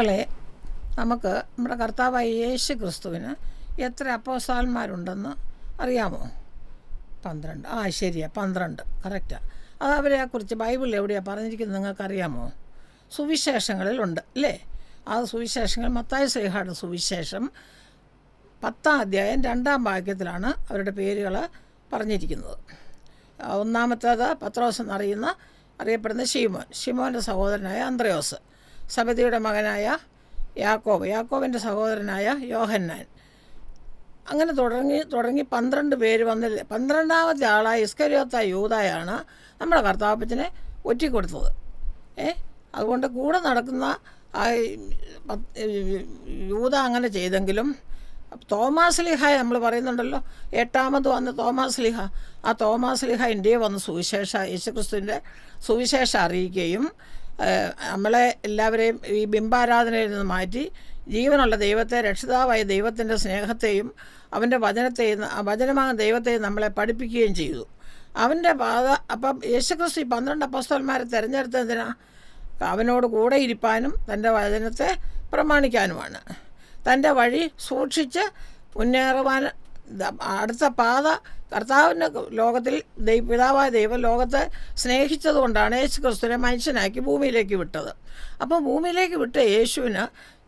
മക്കളെ നമുക്ക് നമ്മുടെ കർത്താവായ യേശു ക്രിസ്തുവിന് എത്ര അപ്പോസാൽമാരുണ്ടെന്ന് അറിയാമോ? പന്ത്രണ്ട്. ആ ശരിയാ പന്ത്രണ്ട്. കറക്റ്റാണ് അത് അവരെക്കുറിച്ച് ബൈബിളിൽ എവിടെയാണ് പറഞ്ഞിരിക്കുന്നത് നിങ്ങൾക്കറിയാമോ? സുവിശേഷങ്ങളിലുണ്ട് അല്ലേ? ആ സുവിശേഷങ്ങൾ മത്തായ ശ്രീഹാട് സുവിശേഷം പത്താം അധ്യായം രണ്ടാം വാക്യത്തിലാണ് അവരുടെ പേരുകൾ പറഞ്ഞിരിക്കുന്നത്. ഒന്നാമത്തേത് പത്രോസ് എന്നറിയുന്ന അറിയപ്പെടുന്ന ഷിമോൻ ഷിമോന്റെ സഹോദരനായ അന്ത്രയോസ്. സബദിയുടെ മകനായ യാക്കോബ് യാക്കോബിന്റെ സഹോദരനായ യോഹന്നാൻ. അങ്ങനെ തുടങ്ങി തുടങ്ങി പന്ത്രണ്ട് പേര് വന്നില്ല പന്ത്രണ്ടാമത്തെ ആളായ ഇസ്കരിയോത്ത യൂതായാണ് നമ്മുടെ കർത്താപ്പച്ചനെ ഒറ്റിക്കൊടുത്തത്. ഏ? അതുകൊണ്ട് കൂടെ നടക്കുന്ന യൂത അങ്ങനെ ചെയ്തെങ്കിലും തോമാസ് ലിഹ നമ്മൾ പറയുന്നുണ്ടല്ലോ എട്ടാമത് വന്ന തോമാസ് ലിഹ. ആ തോമാസ് ലിഹ ഇന്ത്യയിൽ വന്ന് സുവിശേഷ യേശുക്രിസ്തുവിന്റെ സുവിശേഷം അറിയിക്കുകയും നമ്മളെ എല്ലാവരെയും ഈ ബിംബാരാധനയിൽ നിന്ന് മാറ്റി ജീവനുള്ള ദൈവത്തെ രക്ഷിതാവായ ദൈവത്തിന്റെ സ്നേഹത്തെയും അവന്റെ വചനത്തെയും വചനമാകുന്ന ദൈവത്തെയും നമ്മളെ പഠിപ്പിക്കുകയും ചെയ്തു. അവന്റെ പാത അപ്പം യേശുക്രിസ്തു പന്ത്രണ്ട് അപ്പസ്തോന്മാരെ തിരഞ്ഞെടുത്തതിനാ അവനോട് കൂടെ ഇരിപ്പാനും തന്റെ വചനത്തെ പ്രമാണിക്കാനുമാണ്. തന്റെ വഴി സൂക്ഷിച്ച് മുന്നേറുവാൻ അടുത്ത പാത കർത്താവിന്റെ ലോകത്തിൽ ദൈവ പിതാവായ ദൈവം ലോകത്തെ സ്നേഹിച്ചതുകൊണ്ടാണ് യേശു ക്രിസ്തുവിനെ മനുഷ്യനാക്കി ഭൂമിയിലേക്ക് വിട്ടത്. അപ്പം ഭൂമിയിലേക്ക് വിട്ട യേശുവിന്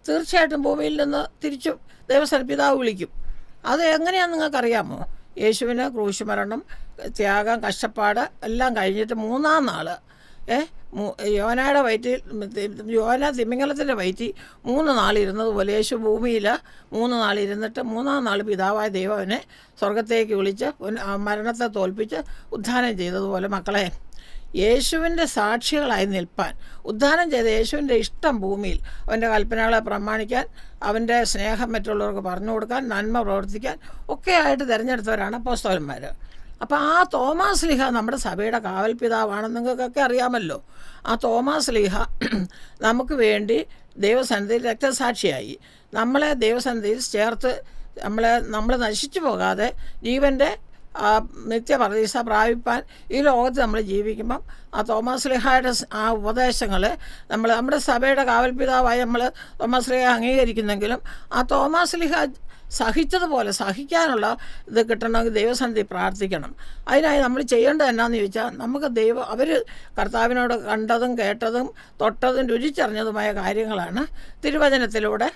തീർച്ചയായിട്ടും ഭൂമിയിൽ നിന്ന് തിരിച്ചു ദൈവസ്ഥല പിതാവ് വിളിക്കും. അത് എങ്ങനെയാണെന്ന് നിങ്ങൾക്കറിയാമോ? യേശുവിന് ക്രൂശുമരണം ത്യാഗം കഷ്ടപ്പാട് എല്ലാം കഴിഞ്ഞിട്ട് മൂന്നാം നാൾ ഏ? യോനയുടെ വയറ്റിൽ യോന തിമിംഗലത്തിന്റെ വയറ്റിൽ മൂന്ന് നാളിരുന്നതുപോലെ യേശു ഭൂമിയിൽ മൂന്ന് നാളിരുന്നിട്ട് മൂന്നാം നാൾ പിതാവായ ദൈവവിനെ സ്വർഗത്തേക്ക് വിളിച്ച് മരണത്തെ തോൽപ്പിച്ച് ഉദ്ധാനം ചെയ്തതുപോലെ മക്കളെ യേശുവിന്റെ സാക്ഷികളായി നിൽപ്പാൻ ഉദ്ധാനം ചെയ്ത യേശുവിന്റെ ഇഷ്ടം ഭൂമിയിൽ അവന്റെ കൽപ്പനകളെ പ്രമാണിക്കാൻ അവന്റെ സ്നേഹം മറ്റുള്ളവർക്ക് പറഞ്ഞു കൊടുക്കാൻ നന്മ പ്രവർത്തിക്കാൻ ഒക്കെ ആയിട്ട് തിരഞ്ഞെടുത്തവരാണ് അപ്പോസ്തോലന്മാർ അപ്പോൾ ആ തോമാസ് ലിഹ നമ്മുടെ സഭയുടെ കാവൽ പിതാവാണെന്ന് നിങ്ങൾക്കൊക്കെ അറിയാമല്ലോ. ആ തോമാസ് ലിഹ നമുക്ക് വേണ്ടി ദൈവസന്നിധിയിൽ രക്തസാക്ഷിയായി. നമ്മളെ ദൈവസന്നിധിയിൽ ചേർത്ത് നമ്മളെ നമ്മൾ നശിച്ചു പോകാതെ ജീവന്റെ നിത്യപ്രതീക്ഷ പ്രാപിപ്പാൻ ഈ ലോകത്ത് നമ്മൾ ജീവിക്കുമ്പം ആ തോമസ് ലിഹായുടെ ആ ഉപദേശങ്ങൾ നമ്മൾ നമ്മുടെ സഭയുടെ കാവൽ പിതാവായി നമ്മൾ തോമസ് ലിഹ അംഗീകരിക്കുന്നെങ്കിലും ആ തോമസ് ലിഹ സഹിച്ചതുപോലെ സഹിക്കാനുള്ള ഇത് കിട്ടണമെങ്കിൽ ദൈവസന്നിധി പ്രാർത്ഥിക്കണം. അതിനായി നമ്മൾ ചെയ്യേണ്ടത് എന്നാന്ന് ചോദിച്ചാൽ നമുക്ക് ദൈവം അവർ കർത്താവിനോട് കണ്ടതും കേട്ടതും തൊട്ടതും രുചിച്ചറിഞ്ഞതുമായ കാര്യങ്ങളാണ് തിരുവചനത്തിലൂടെ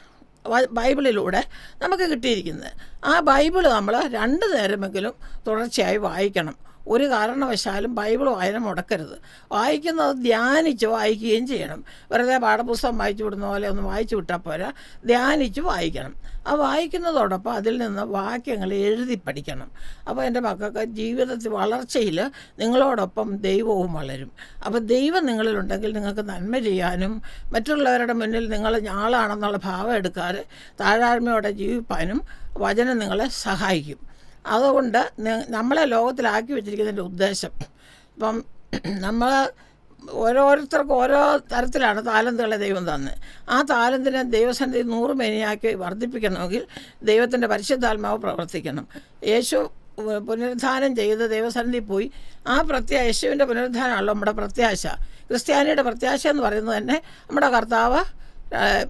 ബൈബിളിലൂടെ നമുക്ക് കിട്ടിയിരിക്കുന്നത്. ആ ബൈബിൾ നമ്മൾ രണ്ട് നേരമെങ്കിലും തുടർച്ചയായി വായിക്കണം. ഒരു കാരണവശാലും ബൈബിൾ വായന മുടക്കരുത്. വായിക്കുന്നത് ധ്യാനിച്ച് വായിക്കുകയും ചെയ്യണം. വെറുതെ പാഠപുസ്തകം വായിച്ചു വിടുന്ന പോലെ ഒന്ന് വായിച്ചു വിട്ടാൽ പോരാ. ധ്യാനിച്ച് വായിക്കണം. ആ വായിക്കുന്നതോടൊപ്പം അതിൽ നിന്ന് വാക്യങ്ങൾ എഴുതി പഠിക്കണം. അപ്പോൾ എന്റെ മക്കൾക്ക് ജീവിതത്തിൽ വളർച്ചയിൽ നിങ്ങളോടൊപ്പം ദൈവവും വളരും. അപ്പോൾ ദൈവം നിങ്ങളിലുണ്ടെങ്കിൽ നിങ്ങൾക്ക് നന്മ ചെയ്യാനും മറ്റുള്ളവരുടെ മുന്നിൽ നിങ്ങൾ ഞാളാണെന്നുള്ള ഭാവം എടുക്കാതെ താഴാഴ്മയോടെ ജീവിപ്പാനും വചനം നിങ്ങളെ സഹായിക്കും. അതുകൊണ്ട് നമ്മളെ ലോകത്തിലാക്കി വെച്ചിരിക്കുന്നതിന്റെ ഉദ്ദേശം. ഇപ്പം നമ്മൾ ഓരോരുത്തർക്കും ഓരോ തരത്തിലാണ് താലന്തുകളെ ദൈവം തന്നത് ആ താലന്തിനെ ദൈവസന്നിധി നൂറ് മേനിയാക്കി വർദ്ധിപ്പിക്കണമെങ്കിൽ ദൈവത്തിന്റെ പരിശുദ്ധാത്മാവ് പ്രവർത്തിക്കണം. യേശു പുനരുദ്ധാനം ചെയ്ത് ദൈവസന്നിധി പോയി. ആ പ്രത്യാ യേശുവിന്റെ പുനരുദ്ധാനമാണല്ലോ നമ്മുടെ പ്രത്യാശ. ക്രിസ്ത്യാനിയുടെ പ്രത്യാശ എന്ന് പറയുന്നത് തന്നെ നമ്മുടെ കർത്താവ്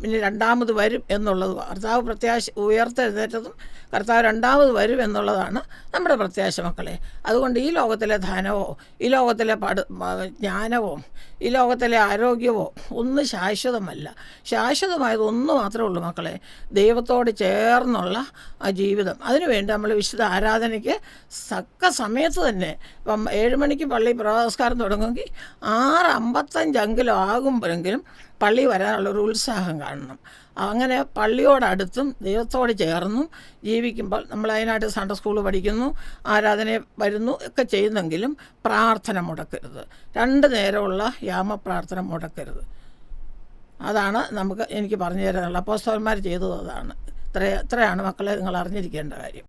ഇനി രണ്ടാമത് വരും എന്നുള്ളത് കർത്താവ് പ്രത്യാശ ഉയർത്തെഴുന്നേറ്റതും കർത്താവ് രണ്ടാമത് വരും എന്നുള്ളതാണ് നമ്മുടെ പ്രത്യാശ മക്കളെ. അതുകൊണ്ട് ഈ ലോകത്തിലെ ധനവോ ഈ ലോകത്തിലെ പഠ ജ്ഞാനവോ ഈ ലോകത്തിലെ ആരോഗ്യമോ ഒന്നും ശാശ്വതമല്ല. ശാശ്വതമായത് ഒന്ന് മാത്രമേ ഉള്ളൂ മക്കളെ. ദൈവത്തോട് ചേർന്നുള്ള ആ ജീവിതം. അതിനുവേണ്ടി നമ്മൾ വിശുദ്ധ ആരാധനയ്ക്ക് തക്ക സമയത്ത് തന്നെ ഇപ്പം ഏഴ് മണിക്ക് പള്ളി പ്രഭാതസ്കാരം തുടങ്ങുമെങ്കിൽ ആറ് അമ്പത്തഞ്ചെങ്കിലും ആകുമ്പോഴെങ്കിലും പള്ളി വരാനുള്ളൊരു ഉത്സാഹം കാണണം. അങ്ങനെ പള്ളിയോടടുത്തും ദൈവത്തോട് ചേർന്നും ജീവിക്കുമ്പോൾ നമ്മൾ അതിനായിട്ട് സൺഡേ സ്കൂൾ പഠിക്കുന്നു ആരാധന വരുന്നു ഒക്കെ ചെയ്യുന്നെങ്കിലും പ്രാർത്ഥന മുടക്കരുത്. രണ്ട് നേരമുള്ള യാമ പ്രാർത്ഥന മുടക്കരുത്. അതാണ് നമുക്ക് എനിക്ക് പറഞ്ഞു തരാനുള്ളത് അപ്പോസ്തലന്മാർ ചെയ്തത് അതാണ്. ഇത്ര ഇത്രയാണ് മക്കളെ നിങ്ങൾ അറിഞ്ഞിരിക്കേണ്ട കാര്യം.